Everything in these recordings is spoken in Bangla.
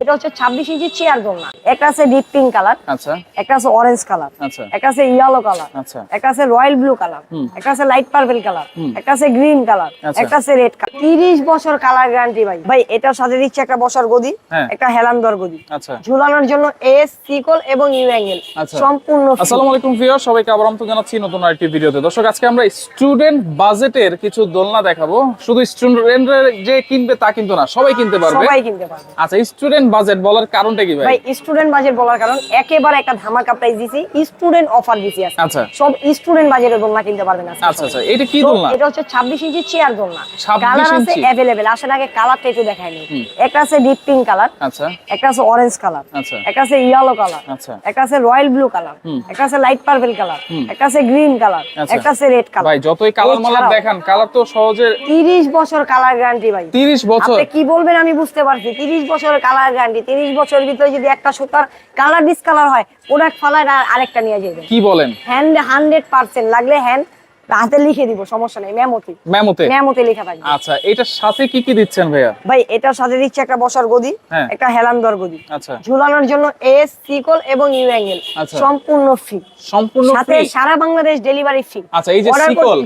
এটা হচ্ছে ছাব্বিশ ইঞ্চি চেয়ার দোলনা একটা আছে ডিপ পিঙ্ক কালার আচ্ছা। একটা আছে অরেঞ্জ কালার আচ্ছা। একটা আছে ইয়েলো কালার আচ্ছা। একটা আছে রয়্যাল ব্লু কালার একটা আছে লাইট পার্পল কালার একটা আছে গ্রিন কালার আচ্ছা। একটা আছে রেড কালার তিরিশ বছর কালার গ্যারান্টি ভাই। ভাই এটার সাথে দিচ্ছে একটা বসার গদি হ্যাঁ। একটা হেলান্দর গদি। আচ্ছা। ঝুলানোর জন্য এস সিকল এবং ইউ অ্যাঙ্গেল আচ্ছা। সম্পূর্ণ। আসসালামু আলাইকুম ভিউয়ার সবাইকে আবার আমন্ত্রণ জানাচ্ছি নতুন আরেকটি ভিডিওতে। দর্শক আজকে আমরা স্টুডেন্ট বাজেটের কিছু দোলনা দেখাবো। শুধু স্টুডেন্টরা যে কিনবে তা কিন্তু না সবাই কিনতে পারবে। সবাই কিনতে পারবে। আচ্ছা স্টুডেন্ট বাজেট বলার কারণটা কি ভাই? ভাই স্টুডেন্ট বাজেট বলার কারণ একেবারে একটা ধামাকা প্রাইস দিছি স্টুডেন্ট অফার দিছি। আচ্ছা। সব স্টুডেন্ট বাজেটের দোলনা কিনতে পারবেন আচ্ছা আচ্ছা। এটা কি দোলনা? এটা হচ্ছে ছাব্বিশ ইঞ্চি চেয়ার দোলনা। 26 কালার আছে? অ্যাভেলেবেল আসেন আগে কালারটা একটু দেখাই নিই। একটা আছে ডিপ পিঙ্ক কালার আচ্ছা। একটা আছে অরেঞ্জ কালার আচ্ছা। একটা আছে ইয়েলো কালার আচ্ছা। একটা আছে রয়্যাল ব্লু কালার একটা আছে লাইট পার্পল কালার একটা আছে গ্রিন কালার আচ্ছা। একটা আছে রেড কালার ভাই যতই কালার মালার দেখান কালার তো সহজে তিরিশ বছর কালার গ্যারান্টি ভাই। 30 বছর। আপনি কি বলবেন আমি বুঝতে পারছি। তিরিশ বছরের কালার গ্যারান্টি তিরিশ বছরের ভিতরে যদি একটা সুতার কালার ডিসকালার হয় প্রোডাক্ট ফালায় আর আরেকটা নিয়ে যাবে কি বলেন? হ্যান্ড হান্ড্রেড পার্সেন্ট লাগলে হ্যান্ড হাতে লিখে দিব সমস্যা নেই মেমোতে। মেমোতে? মেমোতে লেখা থাকবে। আচ্ছা এটার সাথে কি কি দিচ্ছেন ভাইয়া? ভাই এটার সাথে দিচ্ছে একটা বসার গদি হ্যাঁ। একটা হেলান্দর গদি। আচ্ছা। ঝুলানোর জন্য এস সিকল এবং ইউ অ্যাঙ্গেল আচ্ছা। সম্পূর্ণ ফ্রি সম্পূর্ণ সাথে সারা বাংলাদেশ ডেলিভারি ফ্রি আচ্ছা এই যে সিকল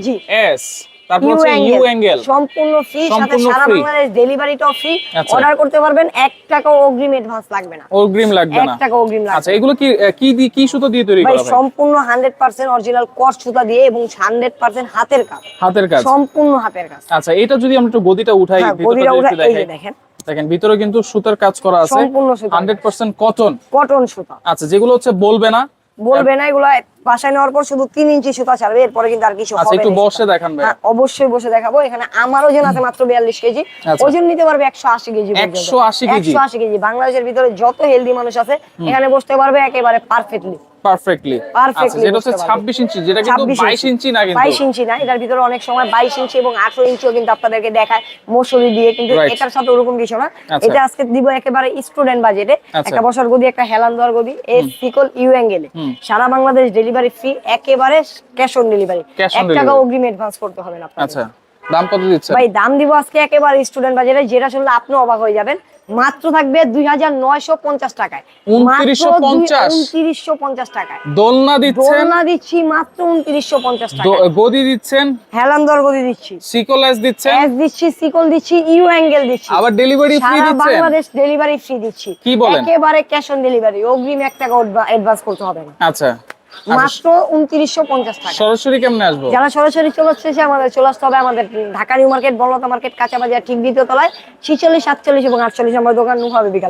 এস তারপর হচ্ছে ইউ অ্যাঙ্গেল অ্যাঙ্গেল সম্পূর্ণ ফ্রি সাথে সারা বাংলাদেশ ডেলিভারিটাও ফ্রি আচ্ছা। অর্ডার করতে পারবেন এক টাকা অগ্রিম অ্যাডভান্স লাগবে না। অগ্রিম লাগবে এক না। টাকা অগ্রিম লাগবে আচ্ছা এগুলো কি কি দিয়ে কি সুতো দিয়ে তৈরি করা ভাই সম্পূর্ণ হান্ড্রেড পার্সেন্ট অরিজিনাল কস সুতা দিয়ে এবং হান্ড্রেড পার্সেন্ট হাতের কাজ। হাতের কাজ। সম্পূর্ণ হাতের কাজ। আচ্ছা এটা যদি আমরা একটু গদিটা উঠাই হ্যাঁ, গদিটা দেখেন। দেখেন। ভিতরে কিন্তু সুতার কাজ করা আছে। সম্পূর্ণ কটন কটন সুতা। আচ্ছা যেগুলো হচ্ছে বলবে না। বলবে না এগুলো বাসায় নেওয়ার পর শুধু তিন ইঞ্চি সুতা ছাড়বে এরপরে কিন্তু আর কিছু আচ্ছা হবে একটু বসে দেখান ভাই হ্যাঁ, অবশ্যই বসে দেখাবো। এখানে আমার ওজন আছে মাত্র বিয়াল্লিশ কেজি। আচ্ছা। ওজন নিতে পারবে একশো আশি কেজি 180 কেজি? একশো আশি কেজি। বাংলাদেশের ভিতরে যত হেলদি মানুষ আছে এখানে বসতে পারবে একেবারে পারফেক্টলি পারফেক্টলি আচ্ছা হচ্ছে 26 ইঞ্চি যেটা কিন্তু 22 ইঞ্চি। না কিন্তু। বাইশ ইঞ্চি না এটার ভিতরে অনেক সময় বাইশ ইঞ্চি এবং ইঞ্চিও কিন্তু আপনাদেরকে দেখায় দিয়ে কিন্তু এটার সাথে ওরকম কিছু না। এটা আজকে দিব একেবারে স্টুডেন্ট বাজেটে। একটা বছর গদি একটা হেলান দেওয়ার গদি এস সিকল ইউ অ্যাঙ্গেলে। সারা বাংলাদেশ ডেলিভারি ফ্রি একেবারে ক্যাশ অন ডেলিভারি এক টাকা অগ্রিম অ্যাডভান্স করতে হবে না আচ্ছা দাম কত দিচ্ছেন? ভাই দাম দিব আজকে একেবারে স্টুডেন্ট বাজারে যেটা শুনলে আপনি অবাক হয়ে যাবেন। মাত্র থাকবে দুই হাজার নয়শো পঞ্চাশ টাকায়। 2950 উনত্রিশশো পঞ্চাশ টাকায়। দোলনা দিচ্ছেন? দোলনা দিচ্ছি মাত্র উনত্রিশশো পঞ্চাশ টাকা গদি দিচ্ছেন? হেলান দরগদি দিচ্ছি। সিকোলাস দিচ্ছেন? এস দিচ্ছি সিকল দিচ্ছি ইউ অ্যাঙ্গেল দিচ্ছি। আবার ডেলিভারি ফ্রি সারা বাংলাদেশ ডেলিভারি ফ্রি দিচ্ছি। কি বলেন? একেবারে ক্যাশ অন ডেলিভারি অগ্রিম এক টাকা অ্যাডভান্স করতে হবে না। আচ্ছা, মাত্র উনত্রিশশো পঞ্চাশ টাকা। সরাসরি কেমন আসব? যারা সরাসরি চলে আসছে আমাদের চলে আসতে হবে। আমাদের ঢাকা নিউ মার্কেট বলতা মার্কেট কাঁচা বাজার ঠিক দ্বিতীয় তলায় ছিচল্লিশ সাতচল্লিশ এবং আটচল্লিশ আমার দোকান হবে বিকাল।